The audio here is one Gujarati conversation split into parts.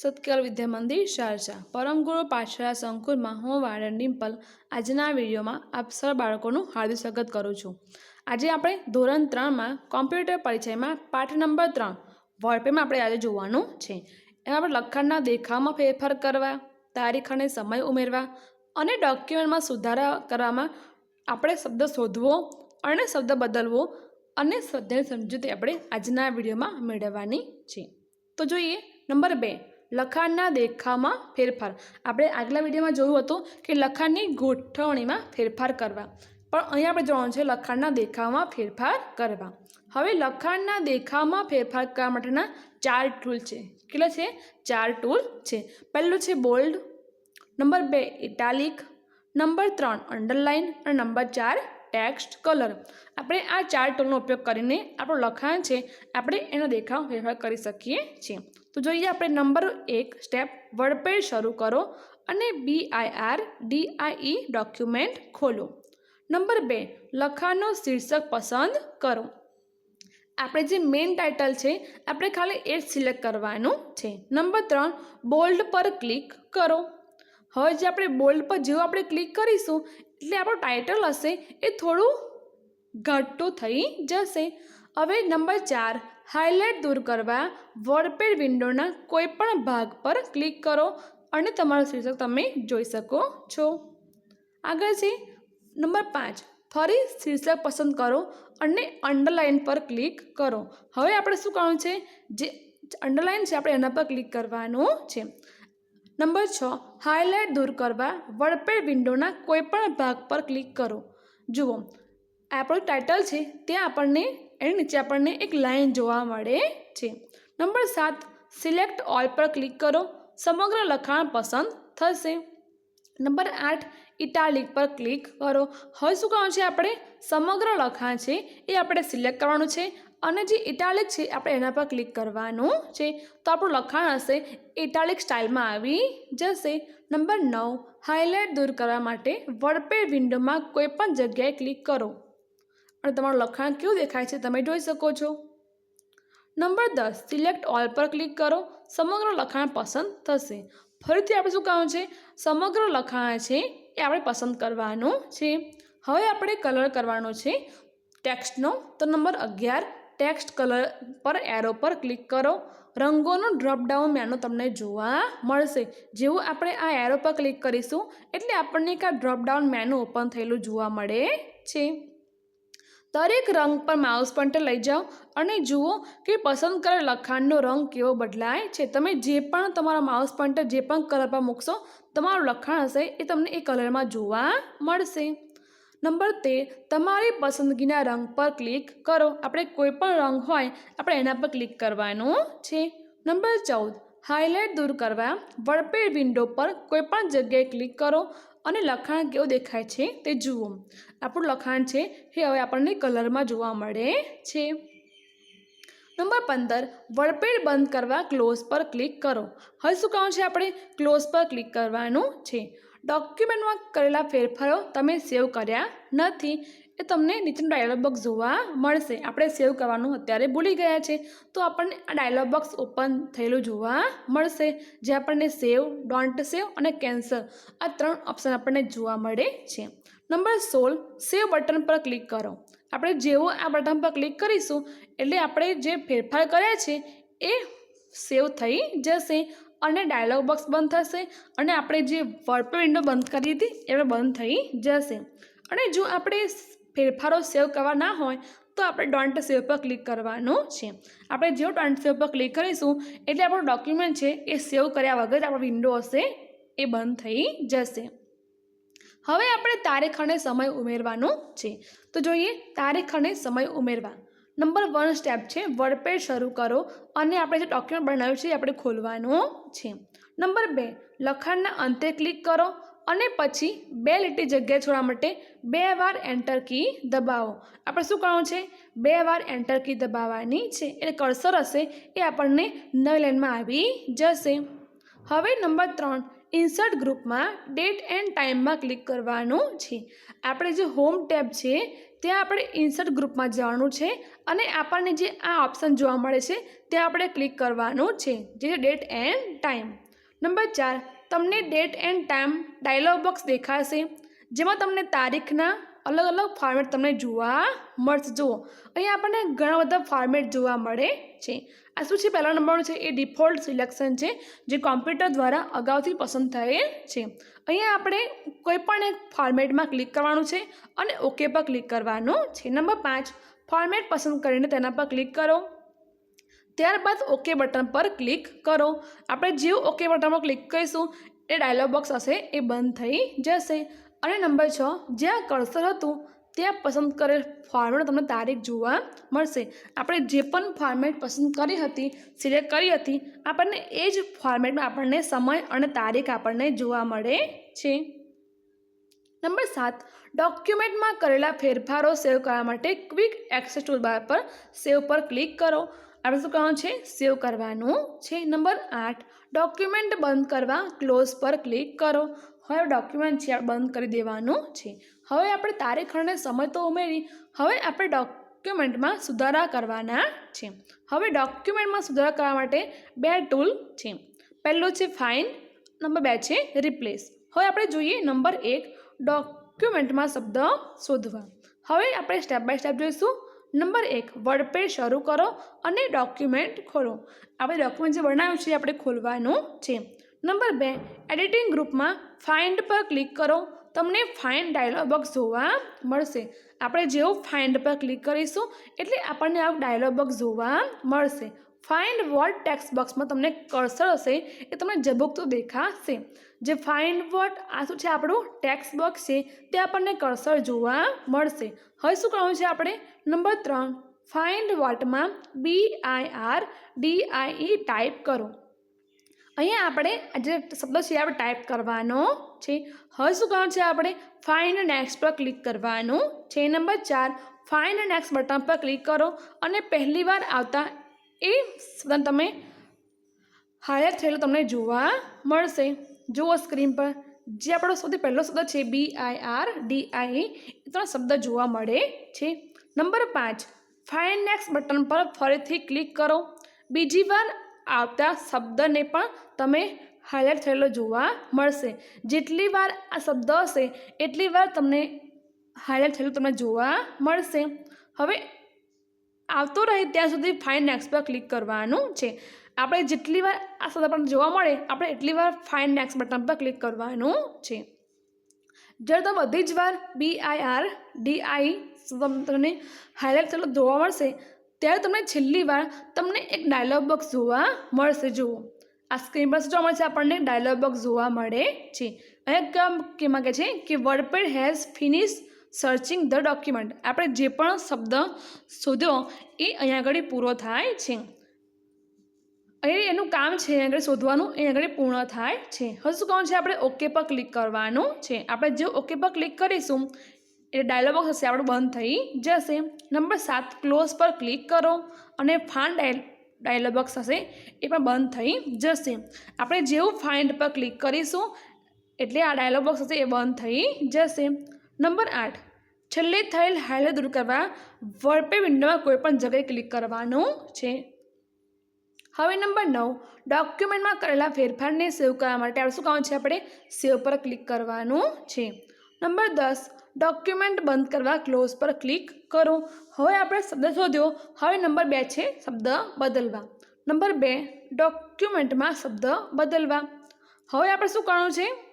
સત્કર વિદ્યા મંદિર શારજા. પરમગુરુ પાછળા સંકુલમાં હું વાળન ડિમ્પલ આજના વિડીયોમાં આપ સર બાળકોનું હાર્દિક સ્વાગત કરું છું. આજે આપણે ધોરણ ત્રણમાં કોમ્પ્યુટર પરિચયમાં પાઠ નંબર ત્રણ વોલપેમાં આપણે આજે જોવાનું છે. એમાં આપણે લખાણના દેખાવમાં ફેરફાર કરવા, તારીખ અને સમય ઉમેરવા અને ડોક્યુમેન્ટમાં સુધારા કરવામાં આપણે શબ્દ શોધવો અને શબ્દ બદલવો અને શબ્દની સમજૂતી આપણે આજના વિડીયોમાં મેળવવાની છે. તો જોઈએ નંબર બે લખાણના દેખાવમાં ફેરફાર. આપણે આગલા વિડીયોમાં જોયું હતું કે લખાણની ગોઠવણીમાં ફેરફાર કરવા. પણ અહીંયા આપણે જોવાનું છે લખાણના દેખાવમાં ફેરફાર કરવા. હવે લખાણના દેખાવમાં ફેરફાર કરવા માટેના ચાર ટૂલ છે. કેટલા છે? ચાર ટૂલ છે. પહેલું છે બોલ્ડ, નંબર બે ઇટાલિક, નંબર ત્રણ અંડરલાઇન અને નંબર ચાર ટેક્સ્ટ કલર. આપણે આ ચાર ટૂલનો ઉપયોગ કરીને આપણું લખાણ છે આપણે એનો દેખાવ ફેરફાર કરી શકીએ છીએ. તો જોઈએ આપણે નંબર એક સ્ટેપ વર્ડપેડ શરૂ કરો અને B I R D I document ખોલો. નંબર બે, લખાણનો શીર્ષક પસંદ કરો. આપણે જે મેઇન ટાઇટલ છે, આપણે ખાલી એ જ સિલેક્ટ કરવાનું છે. નંબર ત્રણ બોલ્ડ પર ક્લિક કરો. હવે જે આપણે બોલ્ડ પર જેવું આપણે ક્લિક કરીશું, એટલે આપણું ટાઇટલ હશે એ થોડું ઘટતું થઈ જશે. હવે નંબર ચાર હાઇલાઇટ દૂર કરવા વર્ડપેડ વિન્ડોના કોઈપણ ભાગ પર ક્લિક કરો અને તમારું શીર્ષક તમે જોઈ શકો છો. આગળ છે, નંબર પાંચ. ફરી શીર્ષક પસંદ કરો અને અંડરલાઇન પર ક્લિક કરો. હવે આપણે શું કરવાનું છે? જે અંડરલાઇન છે, આપણે એના પર ક્લિક કરવાનું છે. નંબર છ. હાઇલાઇટ દૂર કરવા વડપેડ વિન્ડોના કોઈપણ ભાગ પર ક્લિક કરો. જુઓ, આપણું ટાઇટલ છે, ત્યાં આપણને એની નીચે આપણને એક લાઇન જોવા મળે છે. નંબર સાત, સિલેક્ટ ઓલ પર ક્લિક કરો. સમગ્ર લખાણ પસંદ થશે. નંબર આઠ, ઇટાલિક પર ક્લિક કરો. હવે શું કરવાનું છે આપણે? સમગ્ર લખાણ છે એ આપણે સિલેક્ટ કરવાનું છે અને જે ઇટાલિક છે આપણે એના પર ક્લિક કરવાનું છે. તો આપણું લખાણ હશે ઇટાલિક સ્ટાઇલમાં આવી જશે. નંબર નવ, હાઇલાઇટ દૂર કરવા માટે વર્ડપેડ વિન્ડોમાં કોઈપણ જગ્યાએ ક્લિક કરો. અને તમારું લખાણ કેવું દેખાય છે તમે જોઈ શકો છો. નંબર દસ સિલેક્ટ ઓલ પર ક્લિક કરો. સમગ્ર લખાણ પસંદ થશે. ફરીથી આપણે શું કહ્યું છે? સમગ્ર લખાણ છે એ આપણે પસંદ કરવાનું છે. હવે આપણે કલર કરવાનો છે ટેક્સ્ટનો. તો નંબર અગિયાર ટેક્સ્ટ કલર પર એરો પર ક્લિક કરો. રંગોનું ડ્રોપડાઉન મેનુ તમને જોવા મળશે. જેવું આપણે આ એરો પર ક્લિક કરીશું, એટલે આપણને એક આ ડ્રોપડાઉન મેનુ ઓપન થયેલું જોવા મળે છે. દરેક રંગ પર માઉસ પોઇન્ટર લઈ જાઓ અને જુઓ કે પસંદ કરેલ લખાણનો રંગ કેવો બદલાય છે. તમે જે પણ તમારા માઉસ પોઇન્ટર જે પણ કલર પર મૂકશો, તમારું લખાણ હશે એ તમને એ કલરમાં જોવા મળશે. નંબર તેર તમારી પસંદગીના રંગ પર ક્લિક કરો. આપણે કોઈ પણ રંગ હોય, આપણે એના પર ક્લિક કરવાનું છે. નંબર ચૌદ, હાઇલાઇટ દૂર કરવા વર્ડપેડ વિન્ડો પર કોઈપણ જગ્યાએ ક્લિક કરો. અને લખાણ કેવું દેખાય છે તે જુઓ. આપણું લખાણ છે એ હવે આપણને કલરમાં જોવા મળે છે. નંબર પંદર, વળપેડ બંધ કરવા ક્લોઝ પર ક્લિક કરો. હવે શું કહું છે આપણે? ક્લોઝ પર ક્લિક કરવાનું છે. ડોક્યુમેન્ટમાં કરેલા ફેરફારો તમે સેવ કર્યા નથી. એ તમને નીચેનું ડાયલોગ બોક્સ જોવા મળશે. આપણે સેવ કરવાનું અત્યારે ભૂલી ગયા છે. તો આપણને આ ડાયલોગ બોક્સ ઓપન થયેલું જોવા મળશે. જે આપણને સેવ ડોન્ટ સેવ અને કેન્સલ આ ત્રણ ઓપ્શન આપણને જોવા મળે છે. નંબર સોળ સેવ બટન પર ક્લિક કરો. આપણે જેવો આ બટન પર ક્લિક કરીશું, એટલે આપણે જે ફેરફાર કર્યા છે, એ સેવ થઈ જશે અને ડાયલોગ બોક્સ બંધ થશે અને આપણે જે વર્ડ વિન્ડો બંધ કરી હતી, એ બંધ થઈ જશે. અને જો આપણે ફેરફારો સેવ કરવા ના હોય, તો આપણે ડોન્ટ સેવ પર ક્લિક કરવાનું છે. આપણે જેવું ડોન્ટ સેવ પર ક્લિક કરીશું, એટલે આપણું ડોક્યુમેન્ટ છે એ સેવ કર્યા વગર આપણો વિન્ડો હશે, એ બંધ થઈ જશે. હવે આપણે તારીખ અને સમય ઉમેરવાનો છે. તો જોઈએ, તારીખ અને સમય ઉમેરવા. નંબર વન સ્ટેપ છે વર્ડપેડ શરૂ કરો અને આપણે જે ડોક્યુમેન્ટ બનાવ્યું છે એ આપણે ખોલવાનું છે. નંબર બે, લખાણના અંતે ક્લિક કરો અને પછી બે લીટી જગ્યા છોડવા માટે બે વાર એન્ટર કી દબાવો. આપણે શું કરવાનું છે? બે વાર એન્ટર કી દબાવવાની છે. એટલે કર્સર હશે એ આપણને નવી લાઇનમાં આવી જશે. હવે નંબર ત્રણ ઇન્સર્ટ ગ્રુપમાં ડેટ એન્ડ ટાઈમમાં ક્લિક કરવાનું છે. આપણે જે હોમ ટેબ છે, ત્યાં આપણે ઇન્સર્ટ ગ્રુપમાં જવાનું છે અને આપણને જે આ ઓપ્શન જોવા મળે છે, ત્યાં આપણે ક્લિક કરવાનું છે, જે ડેટ એન્ડ ટાઈમ નંબર ચાર તમને date and time dialog box દેખાશે, જેમાં તમને તારીખના અલગ અલગ ફોર્મેટ તમને જોવા મળશે. જુઓ અહીં આપણને ઘણા બધા ફોર્મેટ જોવા મળે છે. આ શું છે? પહેલા નંબરનું છે એ ડિફોલ્ટ સિલેક્શન છે, જે કોમ્પ્યુટર દ્વારા અગાઉથી પસંદ થયેલ છે. અહીંયા આપણે કોઈપણ એક ફોર્મેટમાં ક્લિક કરવાનું છે અને ઓકે પર ક્લિક કરવાનું છે. નંબર પાંચ ફોર્મેટ પસંદ કરીને તેના પર ક્લિક કરો. ત્યારબાદ ઓકે બટન પર ક્લિક કરો. આપણે જેવું ઓકે બટન પર ક્લિક કરીશું, એ ડાયલોગ બોક્સ હશે, એ બંધ થઈ જશે. અને નંબર છ, જ્યાં કર્સર હતું, ત્યાં પસંદ કરેલ ફોર્મેટ તમને તારીખ જોવા મળશે. આપણે જે પણ ફોર્મેટ પસંદ કરી હતી સિલેક્ટ કરી હતી, આપણને એ જ ફોર્મેટમાં આપણને સમય અને તારીખ આપણને જોવા મળે છે. નંબર સાત ડોક્યુમેન્ટમાં કરેલા ફેરફારો સેવ કરવા માટે ક્વિક એક્સેસ ટૂલબાર પર સેવ પર ક્લિક કરો. આપણે શું કરવાનું છે? સેવ કરવાનું છે. નંબર આઠ ડોક્યુમેન્ટ બંધ કરવા ક્લોઝ પર ક્લિક કરો. હવે ડોક્યુમેન્ટ છે, બંધ કરી દેવાનું છે. હવે આપણે તારીખ અને સમય તો ઉમેરી. હવે આપણે ડોક્યુમેન્ટમાં સુધારા કરવાના છે. હવે ડોક્યુમેન્ટમાં સુધારા કરવા માટે બે ટૂલ છે. પહેલો છે ફાઇન નંબર બે છે રિપ્લેસ હવે આપણે જોઈએ નંબર એક ડોક્યુમેન્ટમાં શબ્દ શોધવા. હવે આપણે સ્ટેપ બાય સ્ટેપ જોઈશું. નંબર એક વર્ડપેજ શરૂ કરો અને ડોક્યુમેન્ટ ખોલો. આપણે ડોક્યુમેન્ટ જે બનાવ્યું છે આપણે ખોલવાનું છે. નંબર બે એડિટિંગ ગ્રુપમાં ફાઇન્ડ પર ક્લિક કરો. તમને ફાઇન્ડ ડાયલોગ બોક્સ જોવા મળશે. આપણે જેવું ફાઇન્ડ પર ક્લિક કરીશું એટલે આપણને આ ડાયલોગ બોક્સ જોવા મળશે. ફાઇન્ડ વોટ ટેક્સ્ટ બોક્સમાં તમને કર્સર હશે એ તમને ઝબકતું દેખાશે. જે ફાઇન્ડ વોટ આ શું છે આપણું ટેક્સ્ટ બોક્સ છે તે આપણને કર્સર જોવા મળશે. હવે શું કરવાનું છે આપણે? નંબર ત્રણ. Find વોટમાં B I R D I E type કરો. અહીંયા આપણે જે શબ્દ છે આપણે ટાઈપ કરવાનો છે. હવે શું કરવાનું છે આપણે? ફાઇન્ડ નેક્સ્ટ પર ક્લિક કરવાનું છે. નંબર ચાર. ફાઇન્ડ નેક્સ્ટ બટન પર ક્લિક કરો અને પહેલી વાર આવતા એ તમે હાયર થયેલો તમને જોવા મળશે. જુઓ સ્ક્રીન પર. જે આપણો સૌથી પહેલો શબ્દ છે બી આઈ આર ડી આઈ એ ત્રણ શબ્દ જોવા મળે છે. નંબર પાંચ. ફાઇન નેક્સ્ટ બટન પર ફરીથી ક્લિક કરો. બીજી વાર આવતા શબ્દને પણ તમે હાઇલાઇટ થયેલો જોવા મળશે. જેટલી વાર આ શબ્દ હશે, એટલી વાર તમને હાઇલાઇટ થયેલું તમને જોવા મળશે. હવે આવતો રહે ત્યાં સુધી ફાઇન નેક્સ્ટ પર ક્લિક કરવાનું છે. આપણે જેટલી વાર આ શબ્દ આપણને જોવા મળે, આપણે એટલી વાર ફાઇન નેક્સ્ટ બટન પર ક્લિક કરવાનું છે. જ્યારે તમે બધી જ વાર બી આઈ આર ડી આઈ તમને હાઇલાઇટ થયેલો જોવા મળશે, ત્યારે તમને છેલ્લી વાર તમને એક ડાયલોગ બોક્સ જોવા મળશે. જુઓ, આ સ્ક્રીન પર જોવા મળશે આપણને ડાયલોગ બોક્સ જોવા મળે છે. અહીંયા કે માગે છે કે WordPad has finish searching the document આપણે જે પણ શબ્દ શોધ્યો, એ અહીંયા આગળ પૂરો થાય છે. અહીં એનું કામ છે, અહીંયા આગળ શોધવાનું એ આગળ પૂર્ણ થાય છે. હવે શું કહું છે? આપણે ઓકે પર ક્લિક કરવાનું છે. આપણે જે ઓકે પર ક્લિક કરીશું, એ ડાયલોગ બોક્સ હશે, આપણું બંધ થઈ જશે. નંબર સાત ક્લોઝ પર ક્લિક કરો અને ડાયલ ડાયલોગ બોક્સ હશે, એ પણ બંધ થઈ જશે. આપણે જેવું ફાઇન્ડ પર ક્લિક કરીશું, એટલે આ ડાયલોગ બોક્સ હશે, એ બંધ થઈ જશે. નંબર આઠ. છેલ્લે થયેલ હાઇલાઇટ દૂર કરવા વળપે વિન્ડોમાં કોઈપણ જગ્યાએ ક્લિક કરવાનું છે. હવે નંબર નવ. ડોક્યુમેન્ટમાં કરેલા ફેરફારને સેવ કરવા માટે આપણે શું કામ છે આપણે? સેવ પર ક્લિક કરવાનું છે. નંબર દસ. ડોક્યુમેન્ટ બંધ કરવા ક્લોઝ પર ક્લિક કરો. હવે આપણે શબ્દ શોધ્યો. હવે નંબર બે છે, શબ્દ બદલવા. નંબર બે. ડોક્યુમેન્ટમાં શબ્દ બદલવા. હવે આપણે શું કરવાનું છે?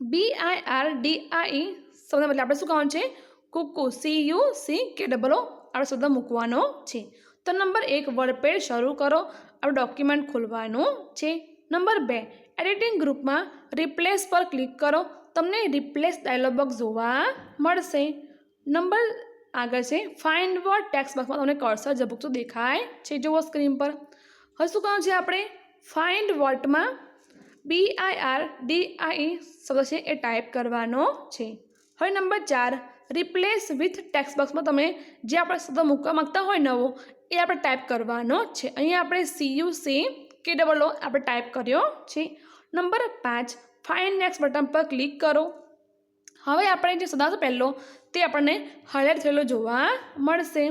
બી આઈ આર ડી આઈ શબ્દ બદલે આપણે શું કહેવાનું છે? Cuckoo C U C K double O આપણે શબ્દ મૂકવાનો છે. તો નંબર એક, વર્ડપેડ શરૂ કરો. આપણે ડોક્યુમેન્ટ ખોલવાનું છે. નંબર બે એડિટિંગ ગ્રુપમાં રિપ્લેસ પર ક્લિક કરો. તમને રિપ્લેસ ડાયલોગ બોક્સ જોવા મળશે. નંબર આગળ છે ફાઇન્ડ વર્ડ ટેક્સ્ટ બોક્સમાં તમને કર્સર ઝબકતું દેખાય છે. જુઓ સ્ક્રીન પર. હવે શું કહ્યું છે આપણે? Find વર્ડમાં B I R D I શબ્દ છે એ ટાઈપ કરવાનો છે. હવે નંબર ચાર રિપ્લેસ વિથ ટેક્સ્ટ બોક્સમાં તમે જે આપણે શબ્દ મૂકવા માગતા હોય નવો, એ આપણે ટાઈપ કરવાનો છે. અહીંયા આપણે C U C K double O આપણે ટાઈપ કર્યો છે. નંબર પાંચ ફાઇન નેક્સ્ટ બટન પર ક્લિક કરો. હવે આપણે જે સદા પહેલો, તે આપણને હાઇલાઇટ થયેલો જોવા મળશે.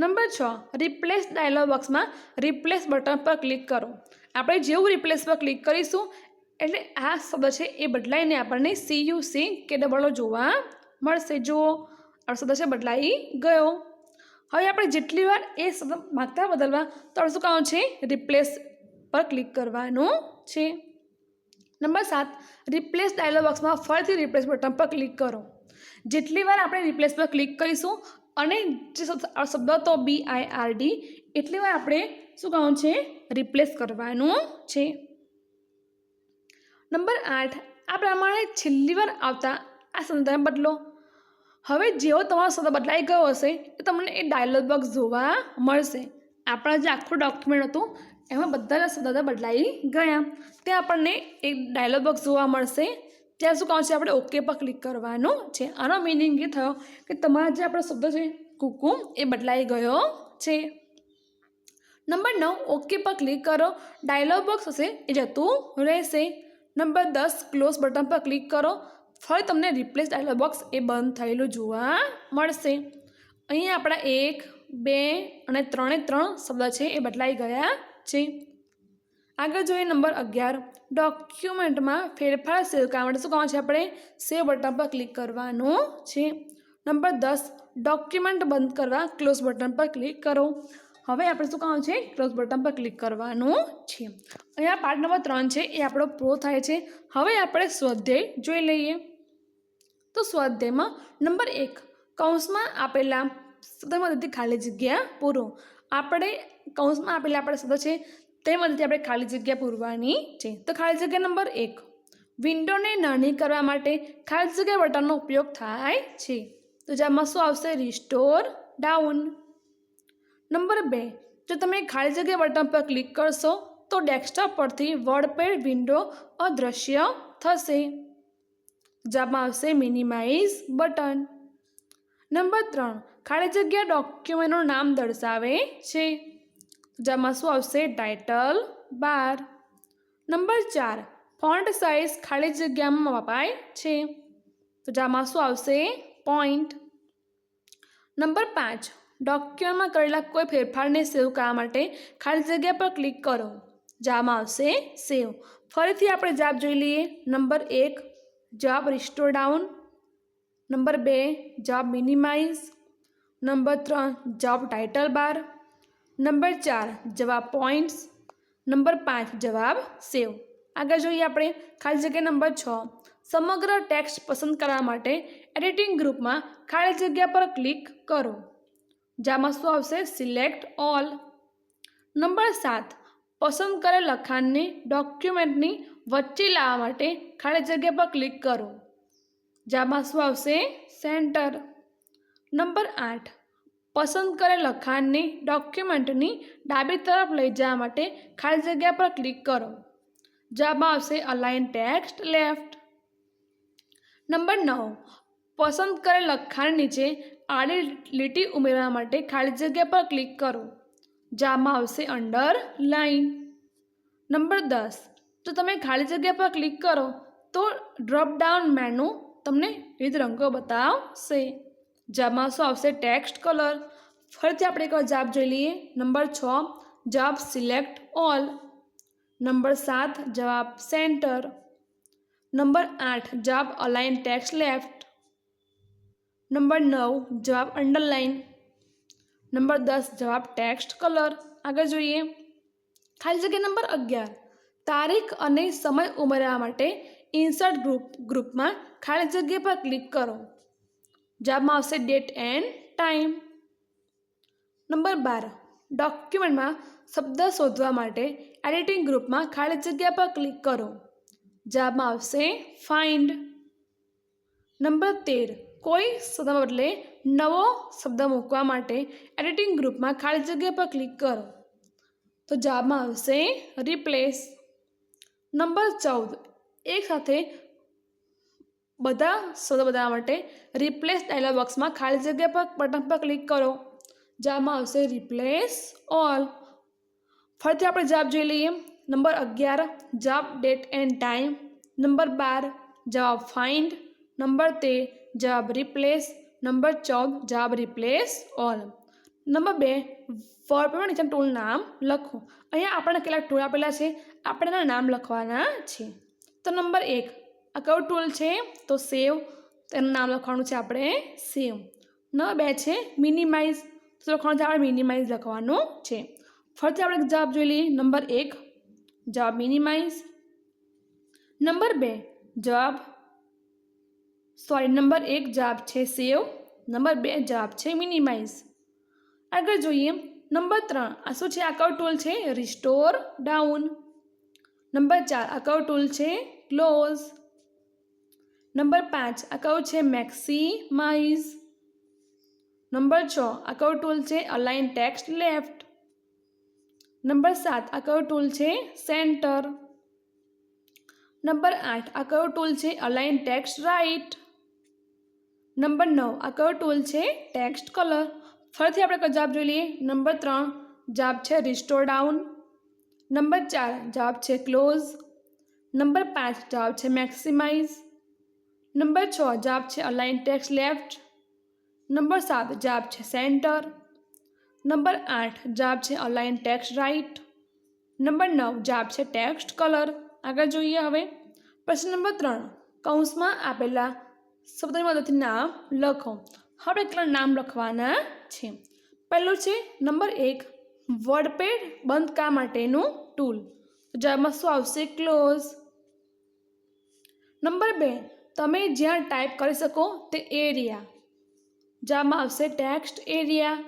નંબર છ રિપ્લેસ ડાયલોગ બોક્સમાં રિપ્લેસ બટન પર ક્લિક કરો. આપણે જેવું રિપ્લેસ પર ક્લિક કરીશું એટલે આ શબ્દ છે એ બદલાઈને આપણને સી યુ સી કે ડબલો જોવા મળશે. જુઓ, આ શબ્દ છે બદલાઈ ગયો. હવે આપણે જેટલી વાર એ શબ્દ માગતા બદલવા, તો શું કરવાનું છે? રિપ્લેસ પર ક્લિક કરવાનું છે. નંબર સાત રિપ્લેસ ડાયલોગ બોક્સમાં ફરીથી રિપ્લેસ બટન પર ક્લિક કરો. જેટલી વાર આપણે રિપ્લેસ પર ક્લિક કરીશું, અને જે શબ્દ તો બી આઈ આર ડી એટલી વાર આપણે શું કરવાનું છે? રિપ્લેસ કરવાનું છે. નંબર આઠ. આ પ્રમાણે છેલ્લી વાર આવતા આ સંદર્ભ બદલો. હવે જેવો તમારો સંદર્ભ બદલાઈ ગયો હશે, એ તમને એ ડાયલોગ બોક્સ જોવા મળશે. આપણા જે આખું ડોક્યુમેન્ટ હતું, એમાં બધા જ શબ્દ બદલાઈ ગયા. ત્યાં આપણને એક ડાયલોગ બોક્સ જોવા મળશે. ત્યાં શું કહું છે? આપણે ઓકે પર ક્લિક કરવાનું છે. આનો મિનિંગ એ થયો કે તમારા જે આપણો શબ્દ છે, કુકુમ, એ બદલાઈ ગયો છે. નંબર નવ ઓકે પર ક્લિક કરો. ડાયલોગ બોક્સ હશે, એ જતું રહેશે. નંબર દસ ક્લોઝ બટન પર ક્લિક કરો. ફરી તમને રિપ્લેસ ડાયલોગ બોક્સ એ બંધ થયેલું જોવા મળશે. અહીં આપણા એક, બે અને ત્રણે ત્રણ શબ્દ છે એ બદલાઈ ગયા છે. આગળ જોઈએ નંબર અગિયાર. ડોક્યુમેન્ટમાં ફેરફાર સેવ કરવા માટે શું કરવાનું છે આપણે? સેવ બટન પર ક્લિક કરવાનું છે. નંબર દસ. ડોક્યુમેન્ટ બંધ કરવા ક્લોઝ બટન પર ક્લિક કરો. હવે આપણે શું કરવાનું છે? ક્લોઝ બટન પર ક્લિક કરવાનું છે. અહીંયા પાર્ટ નંબર ત્રણ છે, એ આપણો પૂરો થાય છે. હવે આપણે સ્વાધ્યાય જોઈ લઈએ. તો સ્વાધ્યાયમાં નંબર એક, કૌંસમાં આપેલા શબ્દમાંથી ખાલી જગ્યા પૂરો. આપણે કૌંસમાં આપેલા આપણે શબ્દ છે તે મદદથી આપણે ખાલી જગ્યા પૂરવાની છે. તો ખાલી જગ્યા નંબર એક, વિન્ડોને નાની કરવા માટે ખાલી જગ્યા બટનનો ઉપયોગ થાય છે. તો જેમાં શું આવશે? રિસ્ટોર ડાઉન નંબર બે, જો તમે ખાલી જગ્યા બટન પર ક્લિક કરશો, તો ડેસ્કટોપ પરથી વર્ડપેડ વિન્ડો અદૃશ્ય થશે. જેમાં આવશે મિનિમાઇઝ બટન. નંબર ત્રણ, ખાલી જગ્યા ડોક્યુમેન્ટનું નામ દર્શાવે છે. જેમાં શું આવશે? Title bar. નંબર ચાર, ફોન્ટ સાઇઝ ખાલી જગ્યામાં વપાય છે. તો જેમાં શું આવશે? પોઈન્ટ. નંબર પાંચ ડોક્યુમેન્ટમાં કરેલા કોઈ ફેરફારને સેવ કરવા માટે ખાલી જગ્યા પર ક્લિક કરો. જામાં આવશે સેવ. ફરીથી આપણે જાપ જોઈ લઈએ. નંબર એક જવાબ રિસ્ટોર ડાઉન. નંબર બે જવાબ મિનિમાઇઝ. નંબર ત્રણ જવાબ ટાઇટલ બાર. નંબર ચાર, જવાબ પોઈન્ટ્સ નંબર પાંચ, જવાબ સેવ. આગળ જોઈએ આપણે ખાલી જગ્યા નંબર છ. સમગ્ર ટેક્સ્ટ પસંદ કરવા માટે એડિટિંગ ગ્રુપમાં ખાલી જગ્યા પર ક્લિક કરો. જેમાં શું આવશે સિલેક્ટ ઓલ નંબર સાત, પસંદ કરેલ લખાણને ડોક્યુમેન્ટની વચ્ચે લાવવા માટે ખાલી જગ્યા પર ક્લિક કરો. જેમાં શું આવશે સેન્ટર નંબર આઠ, પસંદ કરેલ લખાણને ડોક્યુમેન્ટની ડાબી તરફ લઈ જવા માટે ખાલી જગ્યા પર ક્લિક કરો. જેમાં આવશે અલાઇન ટેક્સ્ટ લેફ્ટ નંબર નવ, પસંદ કરેલ લખાણ નીચે આડી લીટી ઉમેરવા માટે ખાલી જગ્યા પર ક્લિક કરો. જામાં આવશે અંડર લાઇન નંબર દસ. જો તમે ખાલી જગ્યા પર ક્લિક કરો, તો ડ્રોપ ડાઉન મેનુ તમને વિવિધ રંગો બતાવશે. જામાં શું આવશે? ટેક્સ્ટ કલર ફરીથી આપણે એક જાબ જોઈ લઈએ. નંબર છ. જવાબ સિલેક્ટ ઓલ નંબર સાત. જવાબ સેન્ટર નંબર આઠ. જવાબ અલાઇન ટેક્સ્ટ લેફ્ટ નંબર નવ, જવાબ અંડરલાઇન નંબર દસ, જવાબ ટેક્સ્ટ કલર આગળ જોઈએ. ખાલી જગ્યા નંબર અગિયાર. તારીખ અને સમય ઉમેરવા માટે ઇન્સર્ટ ગ્રુપ ગ્રુપમાં ખાલી જગ્યા પર ક્લિક કરો. જવાબમાં આવશે ડેટ એન્ડ ટાઈમ નંબર બાર ડોક્યુમેન્ટમાં શબ્દ શોધવા માટે એડિટિંગ ગ્રુપમાં ખાલી જગ્યા પર ક્લિક કરો. જવાબમાં આવશે ફાઇન્ડ નંબર તેર કોઈ શબ્દ બદલે નવો શબ્દ મૂકવા માટે એડિટિંગ ગ્રુપમાં ખાલી જગ્યા પર ક્લિક કરો. તો જવાબમાં આવશે રિપ્લેસ નંબર ચૌદ. એક સાથે બધા શબ્દો બધા માટે રિપ્લેસ ડાયલોગ બોક્સમાં ખાલી જગ્યા પર બટન પર ક્લિક કરો. જવાબમાં આવશે રિપ્લેસ ઓલ ફરીથી આપણે જવાબ જોઈ લઈએ. નંબર અગિયાર, જવાબ ડેટ એન્ડ ટાઈમ નંબર બાર, જવાબ ફાઇન્ડ નંબર તેર જવાબ રિપ્લેસ નંબર ચૌદ જવાબ રિપ્લેસ ઓલ નંબર બે વર્ડ પેપર નીચે ટૂલ નામ લખો. અહીંયા આપણને કેટલાક ટૂલ આપેલા છે? આપણે એના નામ લખવાના છે. તો નંબર એક, આ કયો ટૂલ છે? તો સેવ તેનું નામ લખવાનું છે આપણે સેવ નંબર બે છે મિનિમાઇઝ તો લખવાનું છે આપણે મિનિમાઇઝ લખવાનું છે. ફરીથી આપણે જવાબ જોઈ લઈએ. નંબર એક જવાબ મિનિમાઇઝ નંબર બે જવાબ સોરી નંબર એક જવાબ છે સેવ નંબર બે જવાબ છે મિનિમાઇઝ આગળ જોઈએ નંબર ત્રણ આ શું છે આ કયો ટૂલ છે રિસ્ટોર ડાઉન નંબર ચાર આ કયો ટૂલ છે ક્લોઝ નંબર પાંચ આ કયું છે મેક્સીમાઇઝ નંબર છ આ કયો ટૂલ છે અલાઇન ટેક્સ્ટ લેફ્ટ નંબર સાત આ કયો ટૂલ છે સેન્ટર નંબર આઠ આ કયો ટૂલ છે અલાઇન ટેક્સ્ટ રાઇટ નંબર નવ, આ કયો ટૂલ છે? ટેક્સ્ટ કલર ફરીથી આપણે કયો જવાબ જોઈ લઈએ. નંબર ત્રણ, જવાબ છે રિસ્ટોર ડાઉન નંબર ચાર, જવાબ છે ક્લોઝ નંબર પાંચ, જવાબ છે મેક્સિમાઇઝ નંબર છ, જવાબ છે અલાઇન ટેક્સ્ટ લેફ્ટ નંબર સાત, જવાબ છે સેન્ટર નંબર આઠ, જવાબ છે અલાઇન ટેક્સ્ટ રાઇટ નંબર નવ, જવાબ છે ટેક્સ્ટ કલર આગળ જોઈએ હવે. પ્રશ્ન નંબર ત્રણ, કૌંસમાં આપેલા શબ્દની મદદથી નામ લખો. હવે કેટલા નામ લખવાના છે. પહેલું છે નંબર એક, વર્ડપેડ બંધ કરવા માટેનું ટૂલ. જેમાં શું આવશે? ક્લોઝ. નંબર બે, તમે જ્યાં ટાઈપ કરી શકો તે એરિયા. જેમાં આવશે ટેક્સ્ટ એરિયા.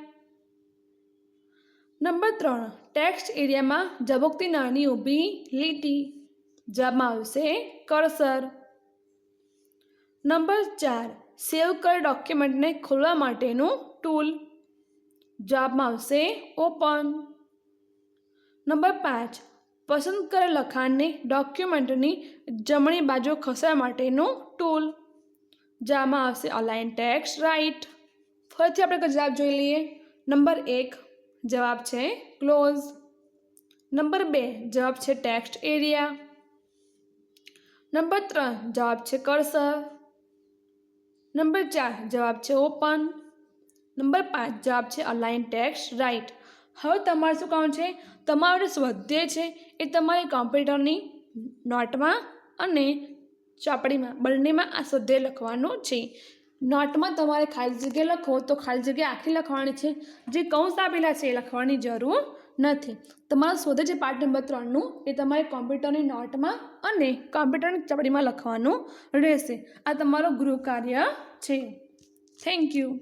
નંબર ત્રણ, ટેક્સ્ટ એરિયામાં ઝબકતી નાની ઊભી લીટી. જેમાં આવશે કર્સર. નંબર ચાર, સેવ કર ડોક્યુમેન્ટને ખોલવા માટેનું ટૂલ. જવાબમાં આવશે ઓપન. નંબર પાંચ, પસંદ કરેલ લખાણને ડોક્યુમેન્ટની જમણી બાજુ ખસેડવા માટેનું ટૂલ. જવાબમાં આવશે અલાઇન ટેક્સ્ટ રાઇટ ફરીથી આપણે જવાબ જોઈ લઈએ. નંબર એક, જવાબ છે ક્લોઝ. નંબર બે, જવાબ છે ટેક્સ્ટ એરિયા. નંબર ત્રણ, જવાબ છે કર્સર. નંબર ચાર જવાબ છે ઓપન. નંબર પાંચ જવાબ છે અલાઇન ટેક્સ રાઇટ હવે તમારે શું કામ છે? તમારો સ્વાધ્યાય છે એ તમારી કોમ્પ્યુટરની નોટમાં અને ચોપડીમાં, બંનેમાં આ સ્વાધ્યાય લખવાનું છે. નોટમાં તમારે ખાલી જગ્યા લખો તો ખાલી જગ્યા આખી લખવાની છે. જે કૌંસ આપેલા છે એ લખવાની જરૂર નથી. તમારો શોધે છે પાઠ નંબર ત્રણનું, એ તમારે કોમ્પ્યુટરની નોટમાં અને કોમ્પ્યુટરની ચોપડીમાં લખવાનું રહેશે. આ તમારો ગૃહ કાર્ય છે. Thank you